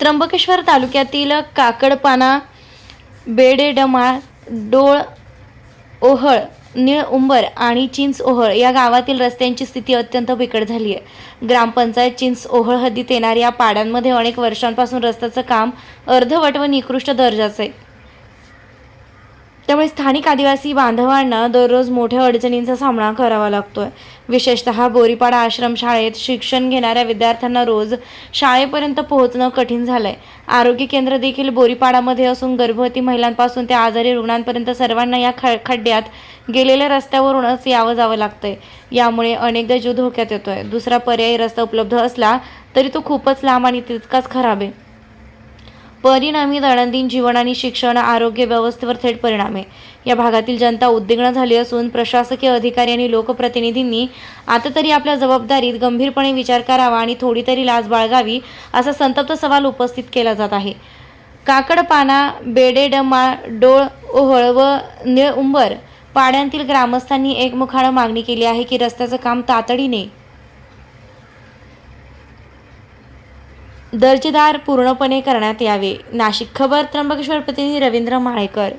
त्र्यंबकेश्वर तालुक्यातील काकडपाना बेडेडमाळ डोळ ओहळ निळ उंबर आणि चिंच ओहळ या गावातील रस्त्यांची स्थिती अत्यंत बिकट झाली आहे. ग्रामपंचायत चिंच ओहळ हद्दीत येणाऱ्या या पाड्यांमध्ये अनेक वर्षांपासून रस्त्याचं काम अर्धवट व निकृष्ट दर्जाचं आहे. त्यामुळे स्थानिक आदिवासी बांधवांना दररोज मोठ्या अडचणींचा सामना करावा लागतोय. विशेषतः बोरीपाडा आश्रमशाळेत शिक्षण घेणाऱ्या विद्यार्थ्यांना रोज शाळेपर्यंत पोहोचणं कठीण झालंय. आरोग्य केंद्र देखील बोरीपाडामध्ये असून गर्भवती महिलांपासून ते आजारी रुग्णांपर्यंत सर्वांना या ख खड्ड्यात गेलेल्या रस्त्यावरूनच यावं जावं लागतंय. यामुळे अनेकदा जीव धोक्यात येतोय. दुसरा पर्यायी रस्ता उपलब्ध असला तरी तो खूपच लांब आणि तितकाच खराब आहे. परिणामी दैनंदिन जीवन आणि शिक्षण आरोग्य व्यवस्थेवर थेट परिणाम आहे. या भागातील जनता उद्विग्न झाली असून प्रशासकीय अधिकारी आणि लोकप्रतिनिधींनी आता तरी आपल्या जबाबदारीत गंभीरपणे विचार करावा आणि थोडी तरी लाज बाळगावी असा संतप्त सवाल उपस्थित केला जात आहे. काकडपाना बेडेडमा डोळ ओहळ व निळ उंबर पाड्यांतील ग्रामस्थांनी एकमुखानं मागणी केली आहे की रस्त्याचं काम तातडीने दर्जेदार पूर्णपणे करण्यात यावे. नाशिक खबर त्र्यंबकेश्वर प्रतिनिधी रवींद्र माळेकर.